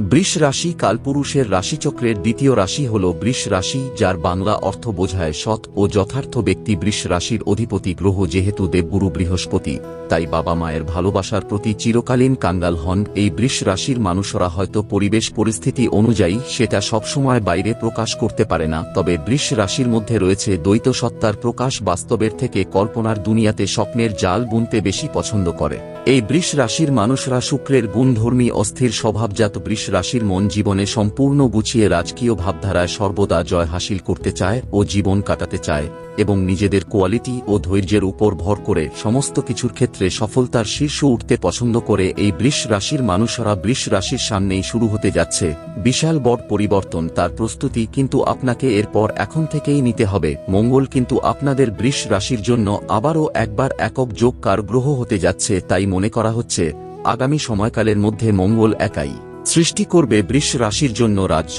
বৃষ রাশি কালপুরুষের রাশিচক্রের দ্বিতীয় রাশি হল বৃষ রাশি, যার বাংলা অর্থ বোঝায় সৎ ও যথার্থ ব্যক্তি বৃষ রাশির অধিপতি গ্রহ যেহেতু দেবগুরু বৃহস্পতি। তাই বাবা মায়ের ভালোবাসার প্রতি চিরকালীন কাঙ্গাল হন। এই বৃষ রাশির মানুষরা হয়তো পরিবেশ পরিস্থিতি অনুযায়ী সেটা সবসময় বাইরে প্রকাশ করতে পারে না। তবে বৃষ রাশির মধ্যে রয়েছে দ্বৈত সত্তার প্রকাশ বাস্তবের থেকে কল্পনার দুনিয়াতে স্বপ্নের জাল বুনতে বেশি পছন্দ করে। এই বৃষ রাশির মানুষরা শুক্রের গুণধর্মী অস্থির স্বভাবজাত বৃষ রাশির মন জীবনে সম্পূর্ণ গুছিয়ে রাজকীয় ভাবধারায় সর্বদা জয় হাসিল করতে চায় ও জীবন কাটাতে চায়, এবং নিজেদের কোয়ালিটি ও ধৈর্যের উপর ভর করে সমস্ত কিছুর ক্ষেত্রে সফলতার শীর্ষ উঠতে পছন্দ করে এই বৃষ রাশির মানুষরা বৃষ রাশির সামনেই শুরু হতে যাচ্ছে। বিশাল বড় পরিবর্তন তার প্রস্তুতি কিন্তু আপনাকে এরপর এখন থেকেই নিতে হবে। মঙ্গল কিন্তু আপনাদের বৃষ রাশির জন্য আবারও একবার একক যোগ কার গ্রহ হতে যাচ্ছে তাই মনে করা হচ্ছে, আগামী সময়কালের মধ্যে মঙ্গল একাই। সৃষ্টি করবে বৃষ রাশির জন্য রাজ্য।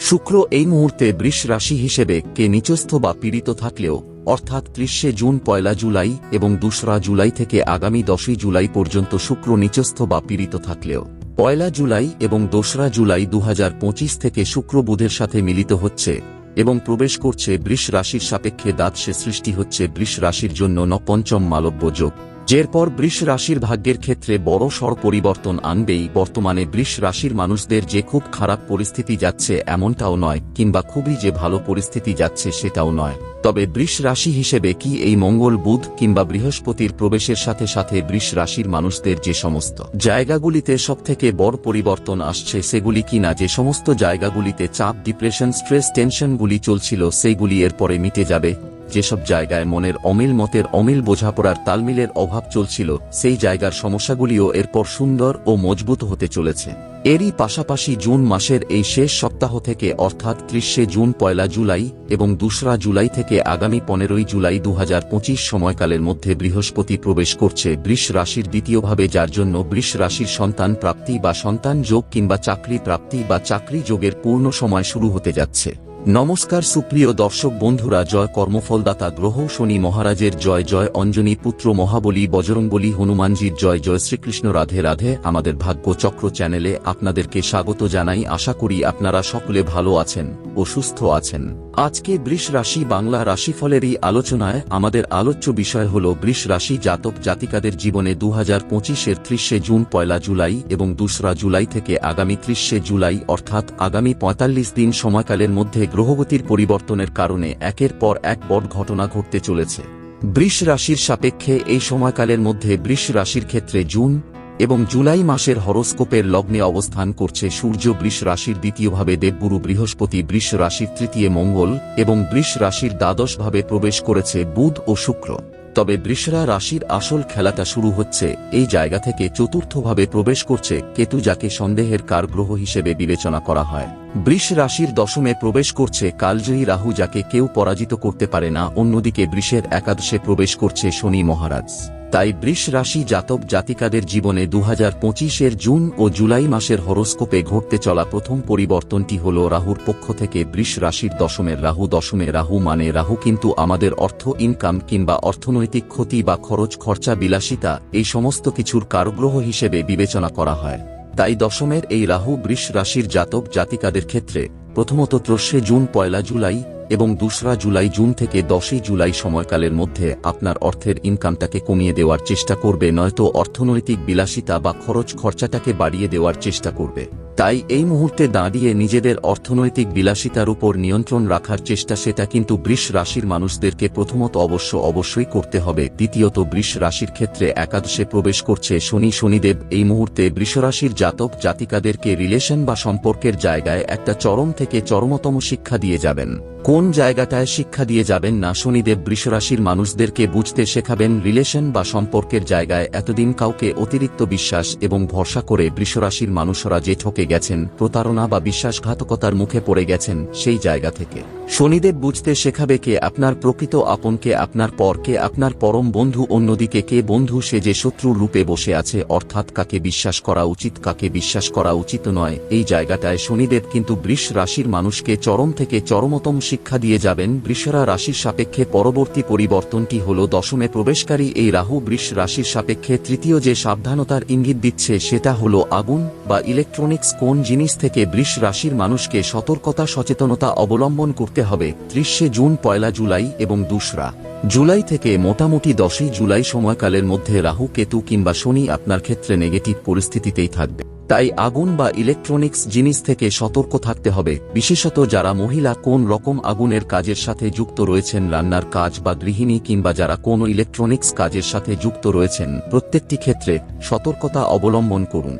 শুক্র এই মুহূর্তে বৃষ রাশি হিসেবে কে নিচস্থ বা পীড়িত থাকলেও, অর্থাৎ ত্রিশে জুন, পয়লা জুলাই এবং দোসরা জুলাই থেকে আগামী দশই জুলাই পর্যন্ত শুক্র নিচস্থ বা পীড়িত থাকলেও, পয়লা জুলাই এবং দোসরা জুলাই দুহাজার পঁচিশ থেকে শুক্র বুধের সাথে মিলিত হচ্ছে এবং প্রবেশ করছে বৃষ রাশির সাপেক্ষে দাঁতসে সৃষ্টি হচ্ছে বৃষ রাশির জন্য নপঞ্চম মালব্য যোগ। যেরপর বৃষ রাশির ভাগ্যের ক্ষেত্রে বড় সড় পরিবর্তন আনবেই বর্তমানে বৃষ রাশির মানুষদের যে খুব খারাপ পরিস্থিতি যাচ্ছে এমনটাও নয়, কিংবা খুবই যে ভালো পরিস্থিতি যাচ্ছে সেটাও নয়। তবে বৃষ রাশি হিসেবে কি এই মঙ্গল বুধ কিংবা বৃহস্পতির প্রবেশের সাথে সাথে বৃষ রাশির মানুষদের যে সমস্ত জায়গাগুলিতে সবথেকে বড় পরিবর্তন আসছে সেগুলি কিনা, যে সমস্ত জায়গাগুলিতে চাপ, ডিপ্রেশন, স্ট্রেস, টেনশনগুলি চলছিল সেইগুলি এরপরে মিটে যাবে। যেসব জায়গায় মনের অমিল মতের অমিল বোঝাপড়ার তালমিলের অভাব চলছিল, সেই জায়গার সমস্যাগুলিও এরপর সুন্দর ও মজবুত হতে চলেছে। এরই পাশাপাশি জুন মাসের এই শেষ সপ্তাহ থেকে, অর্থাৎ ত্রিশে জুন, পয়লা জুলাই এবং দোসরা জুলাই থেকে আগামী পনেরোই জুলাই দু হাজার পঁচিশ সময়কালের মধ্যে বৃহস্পতি প্রবেশ করছে বৃষ রাশির দ্বিতীয়ভাবে, যার জন্য বৃষ রাশির সন্তান প্রাপ্তি বা সন্তান যোগ কিংবা চাকরি প্রাপ্তি বা চাকরি যোগের পূর্ণ সময় শুরু হতে যাচ্ছে। নমস্কার সুপ্রিয় দর্শক বন্ধুরা, জয় কর্মফলদাতা গ্রহ শনি মহারাজের, জয় জয় অঞ্জনী পুত্র মহাবলী বজরংবলী হনুমানজির, জয় জয় শ্রীকৃষ্ণ রাধে রাধে। আমাদের ভাগ্য চক্র চ্যানেলে আপনাদেরকে স্বাগত জানাই। আশা করি আপনারা সকলে ভালো আছেন ও সুস্থ আছেন। আজকে বৃষ রাশি বাংলা রাশিফলেরই আলোচনায় আমাদের আলোচ্য বিষয় হল বৃষ রাশি জাতক জাতিকাদের জীবনে দু হাজার পঁচিশের ত্রিশে জুন, পয়লা জুলাই এবং দোসরা জুলাই থেকে আগামী ত্রিশে জুলাই অর্থাৎ আগামী পঁয়তাল্লিশ দিন সময়কালের মধ্যে গ্রহগতির পরিবর্তনের কারণে একের পর এক বড় ঘটনা ঘটতে চলেছে। বৃষ রাশির সাপেক্ষে এই সময়কালের মধ্যে বৃষ রাশির ক্ষেত্রে জুন এবং জুলাই মাসের হরস্কোপের লগ্নে অবস্থান করছে সূর্য বৃষ রাশির দ্বিতীয়ভাবে দেবগুরু বৃহস্পতি বৃষ রাশির তৃতীয় মঙ্গল এবং বৃষ রাশির দ্বাদশভাবে প্রবেশ করেছে বুধ ও শুক্র। তবে বৃষরা রাশির আসল খেলাটা শুরু হচ্ছে, এই জায়গা থেকে চতুর্থভাবে প্রবেশ করছে কেতু যাকে সন্দেহের কার গ্রহ হিসেবে বিবেচনা করা হয়। বৃষ রাশির দশমে প্রবেশ করছে কালজয়ী রাহু যাকে কেউ পরাজিত করতে পারে না, অন্যদিকে বৃষের একাদশে প্রবেশ করছে শনি মহারাজ। তাই বৃষ রাশি জাতক জাতিকাদের জীবনে দু হাজার পঁচিশের জুন ও জুলাই মাসের হরস্কোপে ঘটতে চলা প্রথম পরিবর্তনটি হল রাহুর পক্ষ থেকে বৃষ রাশির দশমের রাহু দশমে রাহু মানে রাহু কিন্তু আমাদের অর্থ ইনকাম কিংবা অর্থনৈতিক ক্ষতি বা খরচ, খরচা, বিলাসিতা, এই সমস্ত কিছুর কারগ্রহ হিসেবে বিবেচনা করা হয়। তাই দশমের এই রাহু বৃষ রাশির জাতক জাতিকাদের ক্ষেত্রে প্রথমত ত্রস্যে জুন পয়লা জুলাই এবং দোসরা জুলাই জুন থেকে দশই জুলাই সময়কালের মধ্যে আপনার অর্থের ইনকামটাকে কমিয়ে দেওয়ার চেষ্টা করবে, নয়তো অর্থনৈতিক বিলাসিতা বা খরচ খরচাটাকে বাড়িয়ে দেওয়ার চেষ্টা করবে। তাই এই মুহূর্তে দাঁড়িয়ে নিজেদের অর্থনৈতিক বিলাসিতার উপর নিয়ন্ত্রণ রাখার চেষ্টা সেটা কিন্তু বৃষ রাশির মানুষদেরকে প্রথমত অবশ্য অবশ্যই করতে হবে। দ্বিতীয়ত বৃষ রাশির ক্ষেত্রে একাদশে প্রবেশ করছে শনি। শনিদেব এই মুহূর্তে বৃষরাশির জাতক জাতিকাদেরকে রিলেশন বা সম্পর্কের জায়গায় একটা চরম থেকে চরমতম শিক্ষা দিয়ে যাবেন। কোন জায়গাটায় শিক্ষা দিয়ে যাবেন না শনিদেব বৃষরাশির মানুষদেরকে বুঝতে শেখাবেন রিলেশন বা সম্পর্কের জায়গায় এতদিন কাউকে অতিরিক্ত বিশ্বাস এবং ভরসা করে বৃষরাশির মানুষরা যে ঠকে গেছেন, প্রতারণা বা বিশ্বাসঘাতকতার মুখে পড়ে গেছেন সেই জায়গা থেকে। শনিদেব বুঝতে শেখাবে কে আপনার প্রকৃত আপনকে আপনার পরকে আপনার পরম বন্ধু অন্যদিকে কে বন্ধু সে যে শত্রুর রূপে বসে আছে অর্থাৎ কাকে বিশ্বাস করা উচিত কাকে বিশ্বাস করা উচিত নয়। এই জায়গাটায় শনিদেব কিন্তু বৃষ রাশির মানুষকে চরম থেকে চরমতম শিক্ষা দিয়ে যাবেন। বৃষরা রাশির সাপেক্ষে পরবর্তী পরিবর্তনটি হল দশমে প্রবেশকারী এই রাহু বৃষ রাশির সাপেক্ষে তৃতীয় যে সাবধানতার ইঙ্গিত দিচ্ছে সেটা হল আগুন বা ইলেকট্রনিক্স কোন জিনিস থেকে বৃষ রাশির মানুষকে সতর্কতা সচেতনতা অবলম্বন করতে হবে ত্রিশে জুন, পয়লা জুলাই এবং দুসরা। জুলাই থেকে মোটামুটি দশই জুলাই সময়কালের মধ্যে রাহু, কেতু কিংবা শনি আপনার ক্ষেত্রে নেগেটিভ পরিস্থিতিতেই থাকবে। তাই আগুন বা ইলেকট্রনিক্স জিনিস থেকে সতর্ক থাকতে হবে, বিশেষত যারা মহিলা কোন রকম আগুনের কাজের সাথে যুক্ত রয়েছেন, রান্নার কাজ বা গৃহিণী কিংবা যারা কোনো ইলেকট্রনিক্স কাজের সাথে যুক্ত রয়েছেন, প্রত্যেকটি ক্ষেত্রে সতর্কতা অবলম্বন করুন।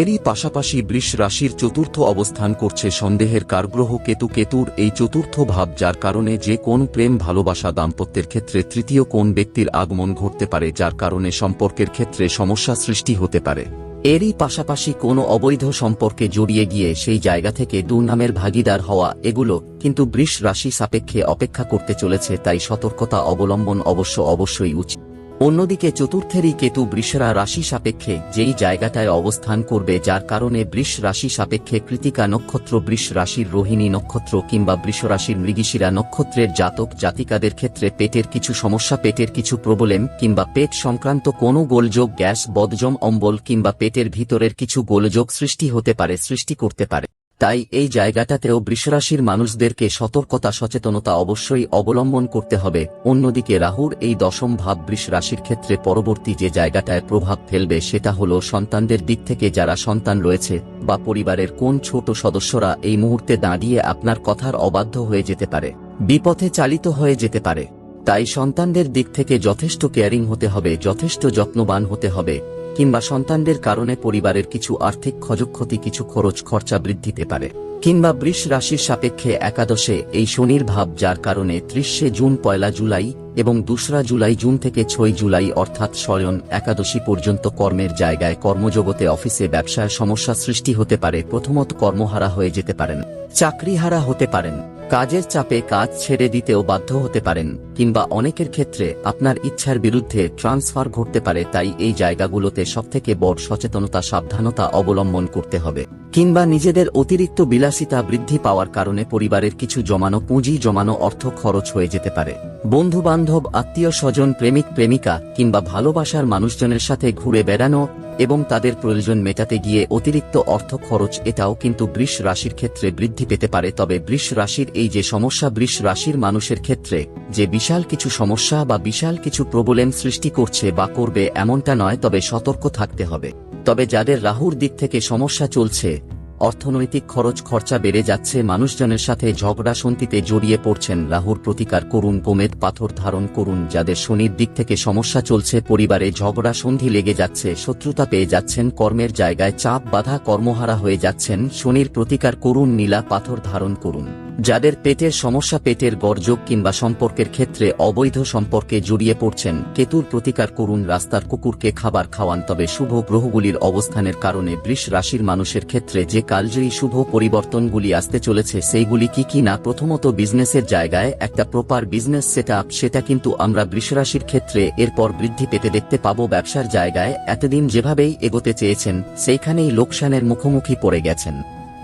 এরই পাশাপাশি বৃষ রাশির চতুর্থ অবস্থান করছে সন্দেহের কারগ্রহ কেতু কেতুর এই চতুর্থ ভাব, যার কারণে যে কোন প্রেম, ভালোবাসা, দাম্পত্যের ক্ষেত্রে তৃতীয় কোন ব্যক্তির আগমন ঘটতে পারে, যার কারণে সম্পর্কের ক্ষেত্রে সমস্যা সৃষ্টি হতে পারে। এরই পাশাপাশি কোনো অবৈধ সম্পর্কে জড়িয়ে গিয়ে সেই জায়গা থেকে দুর্নামের ভাগিদার হওয়া, এগুলো কিন্তু বৃষ রাশি সাপেক্ষে অপেক্ষা করতে চলেছে, তাই সতর্কতা অবলম্বন অবশ্য অবশ্যই উচিত। অন্যদিকে চতুর্থেরই কেতু বৃষরা রাশি সাপেক্ষে যেই জায়গাটায় অবস্থান করবে যার কারণে বৃষ রাশি সাপেক্ষে কৃতিকা নক্ষত্র, বৃষ রাশির রোহিণী নক্ষত্র কিংবা বৃষ রাশির মৃগিশিরা নক্ষত্রের জাতক জাতিকাদের ক্ষেত্রে পেটের কিছু সমস্যা, পেটের কিছু প্রবলেম কিংবা পেট সংক্রান্ত কোনো গোলযোগ, গ্যাস, বদজম, অম্বল কিংবা পেটের ভিতরের কিছু গোলযোগ সৃষ্টি হতে পারে, সৃষ্টি করতে পারে। তাই এই জায়গাটাতেও বৃষরাশির মানুষদেরকে সতর্কতা, সচেতনতা অবশ্যই অবলম্বন করতে হবে। অন্যদিকে রাহুর এই দশম ভাব বৃষ রাশির ক্ষেত্রে পরবর্তী যে জায়গাটায় প্রভাব ফেলবে সেটা হল সন্তানদের দিক থেকে যারা সন্তান রয়েছে বা পরিবারের কোন ছোট সদস্যরা এই মুহূর্তে দাঁড়িয়ে আপনার কথার অবাধ্য হয়ে যেতে পারে, বিপথে চালিত হয়ে যেতে পারে। তাই সন্তানদের দিক থেকে যথেষ্ট কেয়ারিং হতে হবে, যথেষ্ট যত্নবান হতে হবে। কিংবা সন্তানদের কারণে পরিবারের কিছু আর্থিক ক্ষয়ক্ষতি, কিছু খরচ, খরচা বৃদ্ধিতে পারে। কিংবা বৃষ রাশির সাপেক্ষে একাদশে এই শনির ভাব, যার কারণে ত্রিশে জুন, পয়লা জুলাই এবং দোসরা জুলাই, জুন থেকে ছয় জুলাই অর্থাৎ স্বয়ন একাদশী পর্যন্ত কর্মের জায়গায় কর্মজগতে অফিসে ব্যবসায় সমস্যা সৃষ্টি হতে পারে, প্রথমত কর্মহারা হয়ে যেতে পারেন, চাকরিহারা হতে পারেন। কাজের চাপে কাজ ছেড়ে দিতেও বাধ্য হতে পারেন, কিংবা অনেকের ক্ষেত্রে আপনার ইচ্ছার বিরুদ্ধে ট্রান্সফার ঘটতে পারে, তাই এই জায়গাগুলোতে সবথেকে বড় সচেতনতা, সাবধানতা অবলম্বন করতে হবে। কিংবা নিজেদের অতিরিক্ত বিলাসিতা বৃদ্ধি পাওয়ার কারণে পরিবারের কিছু জমানো পুঁজি, জমানো অর্থ খরচ হয়ে যেতে পারে। বন্ধু বান্ধব আত্মীয় স্বজন, প্রেমিক, প্রেমিকা কিংবা ভালোবাসার মানুষজনের সাথে ঘুরে বেড়ানো এবং তাদের প্রয়োজন মেটাতে গিয়ে অতিরিক্ত অর্থ খরচ এটাও কিন্তু বৃষ রাশির ক্ষেত্রে বৃদ্ধি পেতে পারে। তবে বৃষ রাশির এই যে সমস্যা, বৃষ রাশির মানুষের ক্ষেত্রে যে বিশাল কিছু সমস্যা বা বিশাল কিছু প্রবলেম সৃষ্টি করছে বা করবে এমনটা নয়, তবে সতর্ক থাকতে হবে। তবে যাদের রাহুর দিক থেকে সমস্যা চলছে অর্থনৈতিক খরচ খরচা বেড়ে যাচ্ছে, মানুষজনের সাথে ঝগড়া সন্তিতে জড়িয়ে পড়ছেন রাহুর প্রতিকার করুন, গোমেদ পাথর ধারণ করুন, যাদের শনির দিক থেকে সমস্যা চলছে, পরিবারে ঝগড়া সন্ধি লেগে যাচ্ছে, শত্রুতা পেয়ে যাচ্ছেন, কর্মের জায়গায় চাপ বাধা কর্মহারা হয়ে যাচ্ছেন, শনির প্রতিকার করুন, নীলা পাথর ধারণ করুন। যাদের পেটের সমস্যা, পেটের গর্জক কিংবা সম্পর্কের ক্ষেত্রে অবৈধ সম্পর্কে জড়িয়ে পড়ছেন, কেতুর প্রতিকার করুন, রাস্তার কুকুরকে খাবার খাওয়ান, তবে শুভ গ্রহগুলির অবস্থানের কারণে বৃষ রাশির মানুষের ক্ষেত্রে যে কালজয়ী শুভ পরিবর্তনগুলি আসতে চলেছে, সেইগুলি কি কি না? প্রথমত বিজনেসের জায়গায় একটা প্রপার বিজনেস সেট সেটা কিন্তু আমরা বৃষরাশির ক্ষেত্রে এরপর বৃদ্ধি পেতে দেখতে পাব ব্যবসার জায়গায়। এতদিন যেভাবেই এগোতে চেয়েছেন, সেইখানেই লোকসানের মুখোমুখি পড়ে গেছেন।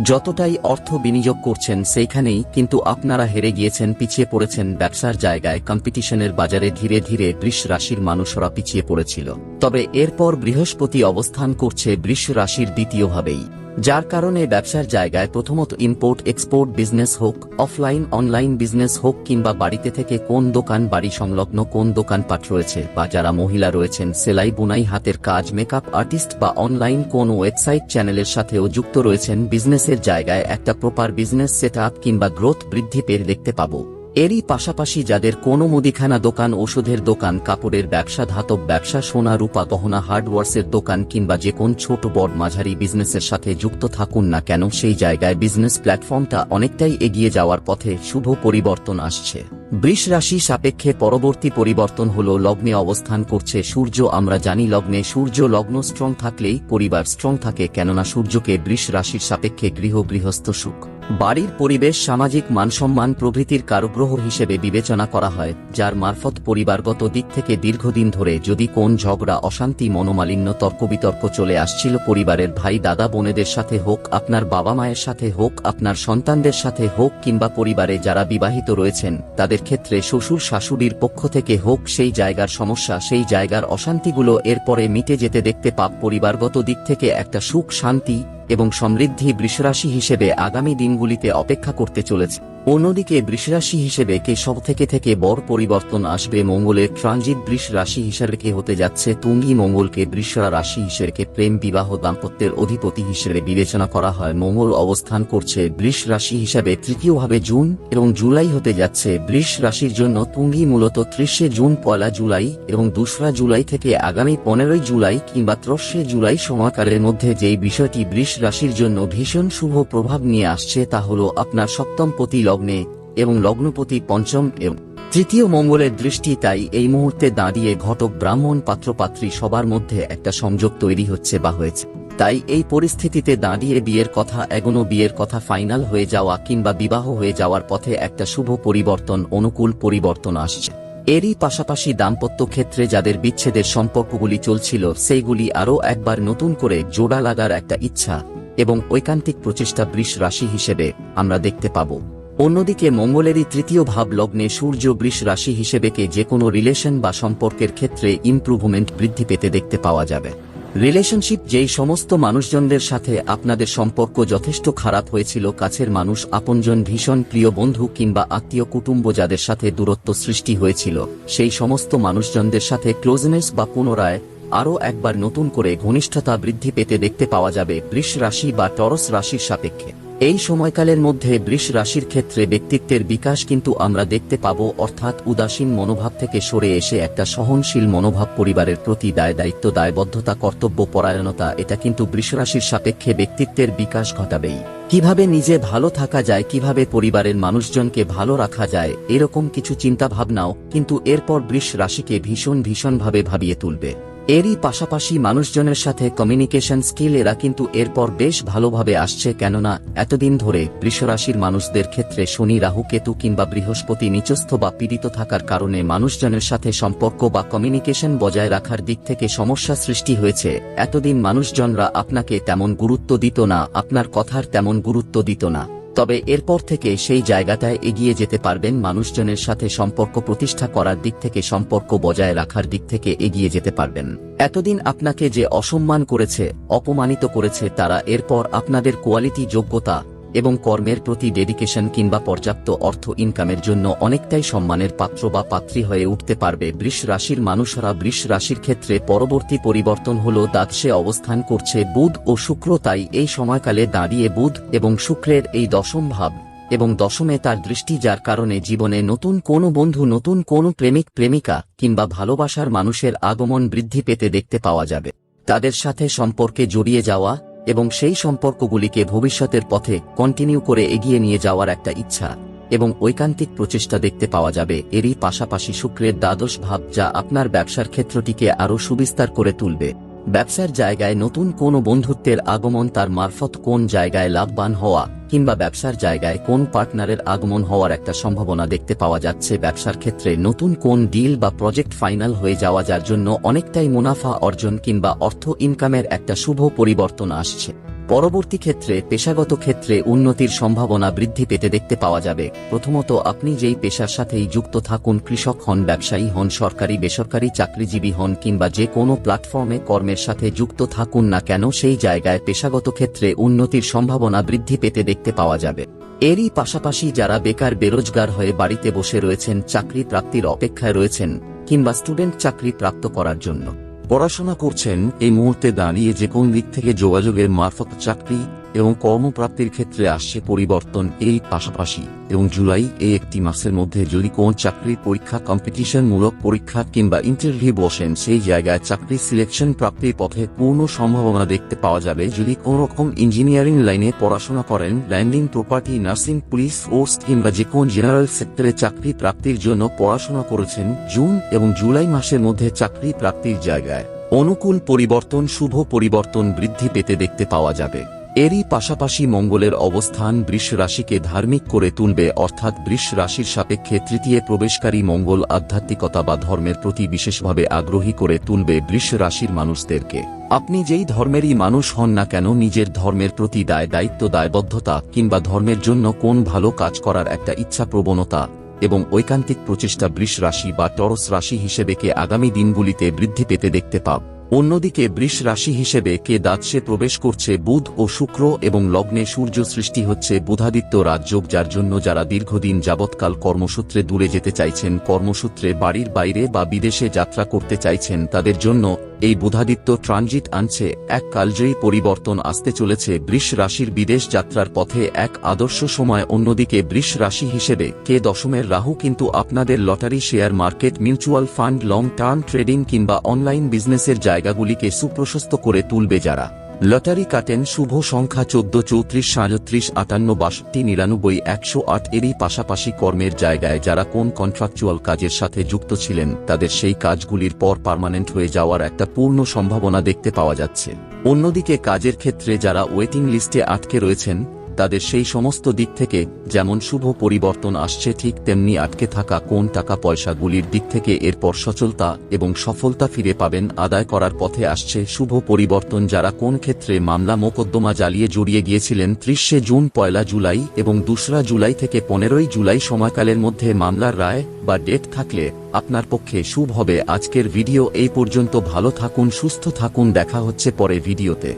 যতটাই অর্থ বিনিয়োগ করছেন, সেইখানেই কিন্তু আপনারা হেরে গিয়েছেন, পিছিয়ে পড়েছেন। ব্যবসার জায়গায় কম্পিটিশনের বাজারে ধীরে ধীরে বৃষ রাশির মানুষরা পিছিয়ে পড়েছিল। তবে এরপর বৃহস্পতি অবস্থান করছে বৃষ রাশির দ্বিতীয়ভাবেই। যার কারণে ব্যবসার জায়গায় প্রথমত ইম্পোর্ট এক্সপোর্ট বিজনেস হোক অফলাইন অনলাইন বিজনেস হোক কিংবা বাড়িতে থেকে কোন দোকান বাড়ি সংলগ্ন কোন দোকানপাট রয়েছে বা যারা মহিলা রয়েছেন, সেলাই, বুনাই, হাতের কাজ মেকআপ আর্টিস্ট বা অনলাইন কোন ওয়েবসাইট চ্যানেলের সাথেও যুক্ত রয়েছেন বিজনেসের জায়গায় একটা প্রপার বিজনেস সেট কিংবা গ্রোথ বৃদ্ধি পেয়ে দেখতে পাবো। এরই পাশাপাশি যাদের কোনো মুদিখানা দোকান, ওষুধের দোকান, কাপড়ের ব্যবসা, ধাতব ব্যবসা, সোনা, রূপা, গহনা, হার্ডওয়ার্সের দোকান কিংবা যে কোন ছোট বড় মাঝারি বিজনেসের সাথে যুক্ত থাকুন না কেন, সেই জায়গায় বিজনেস প্ল্যাটফর্মটা অনেকটাই এগিয়ে যাওয়ার পথে শুভ পরিবর্তন আসছে। বৃষ রাশি সাপেক্ষে পরবর্তী পরিবর্তন হল লগ্নে অবস্থান করছে সূর্য। আমরা জানি লগ্নে সূর্য লগ্ন স্ট্রং থাকলেই পরিবার স্ট্রং থাকে, কেননা সূর্যকে বৃষ রাশির সাপেক্ষে গৃহ গৃহস্থ সুখ। বাড়ির পরিবেশ সামাজিক মানসম্মান প্রভৃতির কারুগ্রহ হিসেবে বিবেচনা করা হয়, যার মারফত পরিবারগত দিক থেকে দীর্ঘদিন ধরে যদি কোন ঝগড়া, অশান্তি, মনোমালিন্য, তর্কবিতর্ক চলে আসছিল পরিবারের ভাই, দাদা, বোনেদের সাথে হোক, আপনার বাবা মায়ের সাথে হোক, আপনার সন্তানদের সাথে হোক কিংবা পরিবারে যারা বিবাহিত রয়েছেন, তাদের ক্ষেত্রে শ্বশুর শাশুড়ির পক্ষ থেকে হোক সেই জায়গার সমস্যা, সেই জায়গার অশান্তিগুলো এরপরে মিটে যেতে দেখতে পাপ পরিবারগত দিক থেকে একটা সুখ, শান্তি এবং সমৃদ্ধি বৃষরাশি হিসেবে আগামী দিনগুলিতে অপেক্ষা করতে চলেছে। অন্যদিকে বৃষরাশি হিসেবে কে সব থেকে থেকে বড় পরিবর্তন আসবে মঙ্গলের ট্রানজিট বৃষ রাশি হিসেবে কে হতে যাচ্ছে তুঙ্গি মঙ্গলকে বৃষরা রাশি হিসেবে প্রেম বিবাহ দাম্পত্যের অধিপতি হিসেবে বিবেচনা করা হয়। মঙ্গল অবস্থান করছে বৃষ রাশি হিসাবে তৃতীয়ভাবে জুন এবং জুলাই হতে যাচ্ছে। বৃষ রাশির জন্য তুঙ্গি মূলত ত্রিশে জুন, পয়লা জুলাই এবং দোসরা জুলাই থেকে আগামী পনেরোই জুলাই কিংবা ত্রশে জুলাই সময়কালের মধ্যে যেই বিষয়টি বৃষ রাশির জন্য ভীষণ শুভ প্রভাব নিয়ে আসছে তা হল আপনার সপ্তম পতি লগ্নে এবং লগ্নপতি পঞ্চম এবং তৃতীয় মঙ্গলের দৃষ্টি তাই এই মুহূর্তে দাঁড়িয়ে ঘটক ব্রাহ্মণ পাত্রপাত্রী সবার মধ্যে একটা সংযোগ তৈরি হচ্ছে বা হয়েছে। তাই এই পরিস্থিতিতে দাঁড়িয়ে বিয়ের কথা এগোনো বিয়ের কথা ফাইনাল হয়ে যাওয়া কিংবা বিবাহ হয়ে যাওয়ার পথে একটা শুভ পরিবর্তন, অনুকূল পরিবর্তন আসছে। এরই পাশাপাশি দাম্পত্য ক্ষেত্রে যাদের বিচ্ছেদের সম্পর্কগুলি চলছিল, সেইগুলি আরও একবার নতুন করে জোড়া লাগার একটা ইচ্ছা এবং ঐকান্তিক প্রচেষ্টা বৃষ রাশি হিসেবে আমরা দেখতে পাব। অন্যদিকে মঙ্গলেরই তৃতীয় ভাব লগ্নে সূর্য বৃষ রাশি হিসেবেকে যে কোনো রিলেশন বা সম্পর্কের ক্ষেত্রে ইমপ্রুভমেন্ট বৃদ্ধি পেতে দেখতে পাওয়া যাবে। রিলেশনশিপ যেই সমস্ত মানুষজনদের সাথে আপনাদের সম্পর্ক যথেষ্ট খারাপ হয়েছিল, কাছের মানুষ, আপনজন, ভীষণ প্রিয় বন্ধু কিংবা আত্মীয় কুটুম্ব যাদের সাথে দূরত্ব সৃষ্টি হয়েছিল, সেই সমস্ত মানুষজনদের সাথে ক্লোজনেস বা পুনরায় আরও একবার নতুন করে ঘনিষ্ঠতা বৃদ্ধি পেতে দেখতে পাওয়া যাবে বৃষ রাশি বা টরস রাশির সাপেক্ষে। এই সময়কালের মধ্যে বৃষ রাশির ক্ষেত্রে ব্যক্তিত্বের বিকাশ কিন্তু আমরা দেখতে পাব, অর্থাৎ উদাসীন মনোভাব থেকে সরে এসে একটা সহনশীল মনোভাব পরিবারের প্রতি দায়, দায়িত্ব, দায়বদ্ধতা, কর্তব্য, পরায়ণতা, এটা কিন্তু বৃষরাশির সাপেক্ষে ব্যক্তিত্বের বিকাশ ঘটাবেই। কীভাবে নিজে ভালো থাকা যায়, কীভাবে পরিবারের মানুষজনকে ভালো রাখা যায়, এরকম কিছু চিন্তাভাবনাও কিন্তু এরপর বৃষ রাশিকে ভীষণ ভীষণভাবে ভাবিয়ে তুলবে। এরই পাশাপাশি মানুষজনের সাথে কমিউনিকেশন স্কিল এরা কিন্তু এরপর বেশ ভালোভাবে আসছে কেননা এতদিন ধরে বৃষরাশির মানুষদের ক্ষেত্রে শনি, রাহু, কেতু কিংবা বৃহস্পতি নিচস্থ বা পীড়িত থাকার কারণে মানুষজনের সাথে সম্পর্ক বা কমিউনিকেশন বজায় রাখার দিক থেকে সমস্যা সৃষ্টি হয়েছে। এতদিন মানুষজনরা আপনাকে তেমন গুরুত্ব দিত না, আপনার কথার তেমন গুরুত্ব দিত না। তবে এরপর থেকে সেই জায়গাটায় এগিয়ে যেতে পারবেন মানুষজনের সাথে সম্পর্ক প্রতিষ্ঠা করার দিক থেকে সম্পর্ক বজায় রাখার দিক থেকে এগিয়ে যেতে পারবেন। এতদিন আপনাকে যে অসম্মান করেছে, অপমানিত করেছে, তারা এরপর আপনাদের কোয়ালিটি যোগ্যতা এবং কর্মের প্রতি ডেডিকেশন কিংবা পর্যাপ্ত অর্থ ইনকামের জন্য অনেকটাই সম্মানের পাত্র বা পাত্রী হয়ে উঠতে পারবে। বৃষ রাশির মানুষরা বৃষ রাশির ক্ষেত্রে পরবর্তী পরিবর্তন হল দাঁতসে অবস্থান করছে বুধ ও শুক্র, তাই এই সময়কালে দাঁড়িয়ে বুধ এবং শুক্রের এই দশম ভাব এবং দশমে তার দৃষ্টি, যার কারণে জীবনে নতুন কোনো বন্ধু, নতুন কোনো প্রেমিক, প্রেমিকা কিংবা ভালোবাসার মানুষের আগমন বৃদ্ধি পেতে দেখতে পাওয়া যাবে। তাদের সাথে সম্পর্কে জড়িয়ে যাওয়া এবং সেই সম্পর্কগুলিকে ভবিষ্যতের পথে কন্টিনিউ করে এগিয়ে নিয়ে যাওয়ার একটা ইচ্ছা, এবং ঐকান্তিক প্রচেষ্টা দেখতে পাওয়া যাবে। এরই পাশাপাশি শুক্রের দ্বাদশ ভাব যা আপনার ব্যবসার ক্ষেত্রটিকে আরও সুবিস্তার করে তুলবে। ব্যবসার জায়গায় নতুন কোনো বন্ধুত্বের আগমন তার মারফত কোন জায়গায় লাভবান হওয়া কিংবা ব্যবসার জায়গায় কোন পার্টনারের আগমন হওয়ার একটা সম্ভাবনা দেখতে পাওয়া যাচ্ছে। ব্যবসার ক্ষেত্রে নতুন কোন ডিল বা প্রজেক্ট ফাইনাল হয়ে যাওয়া যার জন্য অনেকটাই মুনাফা অর্জন কিংবা অর্থ ইনকামের একটা শুভ পরিবর্তন আসছে। পরবর্তী ক্ষেত্রে, পেশাগত ক্ষেত্রে উন্নতির সম্ভাবনা বৃদ্ধি পেতে দেখতে পাওয়া যাবে। প্রথমত, আপনি যেই পেশার সাথেই যুক্ত থাকুন, কৃষক হন, ব্যবসায়ী হন, সরকারি, বেসরকারি, চাকরিজীবী হন কিংবা যে কোনো প্ল্যাটফর্মে কর্মের সাথে যুক্ত থাকুন না কেন, সেই জায়গায় পেশাগত ক্ষেত্রে উন্নতির সম্ভাবনা বৃদ্ধি পেতে দেখতে পাওয়া যাবে। এরই পাশাপাশি যারা বেকার, বেরোজগার হয়ে বাড়িতে বসে রয়েছেন চাকরি প্রাপ্তির অপেক্ষায় রয়েছেন কিংবা স্টুডেন্ট চাকরি প্রাপ্ত করার জন্য। পড়াশোনা করছেন এই মুহূর্তে দাঁড়িয়ে যে কোন দিক থেকে যোগাযোগের মারফত চাকরি এবং কর্মপ্রাপ্তির ক্ষেত্রে আসছে পরিবর্তন এই পাশাপাশি, এবং জুলাই এই একটি মাসের মধ্যে যদি কোন চাকরির পরীক্ষা কম্পিটিশনমূলক পরীক্ষা কিংবা ইন্টারভিউ বসেন, সেই জায়গায় চাকরি সিলেকশন প্রাপ্তির পথে পূর্ণ সম্ভাবনা দেখতে পাওয়া যাবে। যদি কোন রকম ইঞ্জিনিয়ারিং লাইনে পড়াশোনা করেন landing property nursing police force কিংবা যে কোন জেনারেল সেক্টরে চাকরি প্রাপ্তির জন্য পড়াশোনা করেছেন জুন এবং জুলাই মাসের মধ্যে চাকরি প্রাপ্তির জায়গায়। অনুকূল পরিবর্তন, শুভ পরিবর্তন বৃদ্ধি পেতে দেখতে পাওয়া যাবে। এরই পাশাপাশি মঙ্গলের অবস্থান বৃষ রাশিকে ধার্মিক করে তুলবে, অর্থাৎ বৃষ রাশির সাপেক্ষে তৃতীয় প্রবেশকারী মঙ্গল আধ্যাত্মিকতা বা ধর্মের প্রতি বিশেষভাবে আগ্রহী করে তুলবে বৃষ রাশির মানুষদেরকে। আপনি যেই ধর্মেরই মানুষ হন না কেন, নিজের ধর্মের প্রতি দায়, দায়িত্ব, দায়বদ্ধতা কিংবা ধর্মের জন্য কোন ভালো কাজ করার একটা ইচ্ছা প্রবণতা এবং ঐকান্তিক প্রচেষ্টা বৃষ রাশি বা টরস রাশি হিসেবে কে আগামী দিনগুলিতে বৃদ্ধি পেতে দেখতে পাব অন্যদিকে বৃষ রাশি হিসেবে কে দাঁতসে প্রবেশ করছে বুধ ও শুক্র এবং লগ্নে সূর্য সৃষ্টি হচ্ছে বুধাদিত্য রাজ্য যার জন্য যারা দীর্ঘদিন যাবৎকাল কর্মসূত্রে দূরে যেতে চাইছেন, কর্মসূত্রে বাড়ির বাইরে বা বিদেশে যাত্রা করতে চাইছেন, তাদের জন্য এই বুধাদিত্য ট্রানজিট আনছে, এক কালজয়ী পরিবর্তন আসতে চলেছে বৃষ রাশির বিদেশ যাত্রার পথে এক আদর্শ সময় অন্যদিকে বৃষ রাশি হিসেবে কে দশমের রাহু কিন্তু আপনাদের lottery share market, mutual fund, long term trading কিংবা অনলাইন বিজনেসের জায়গাগুলিকে সুপ্রশস্ত করে তুলবে যারা। লটারি কাটেন শুভ সংখ্যা চোদ্দ, চৌত্রিশ, সাঁত্রিশ, আটান্ন, বাষট্টি, নিরানব্বই, একশো আট এরই পাশাপাশি কর্মের জায়গায় যারা কোন কন্ট্রাকচুয়াল কাজের সাথে যুক্ত ছিলেন, তাদের সেই কাজগুলির পর পার্মানেন্ট হয়ে যাওয়ার একটা পূর্ণ সম্ভাবনা দেখতে পাওয়া যাচ্ছে। অন্যদিকে কাজের ক্ষেত্রে যারা ওয়েটিং লিস্টে আটকে রয়েছেন তাদের সেই সমস্ত দিক থেকে যেমন শুভ পরিবর্তন আসছে ঠিক তেমনি আটকে থাকা কোন টাকা পয়সাগুলির দিক থেকে এরপর সচলতা এবং সফলতা ফিরে পাবেন আদায় করার পথে আসছে শুভ পরিবর্তন যারা কোন ক্ষেত্রে মামলা মোকদ্দমা জ্বালিয়ে জড়িয়ে গিয়েছিলেন ত্রিশে জুন, পয়লা জুলাই এবং দোসরা জুলাই থেকে পনেরোই জুলাই সময়কালের মধ্যে মামলার রায় বা ডেট থাকলে আপনার পক্ষে শুভ হবে। আজকের ভিডিও এই পর্যন্ত। ভালো থাকুন, সুস্থ থাকুন। দেখা হচ্ছে পরে ভিডিওতে।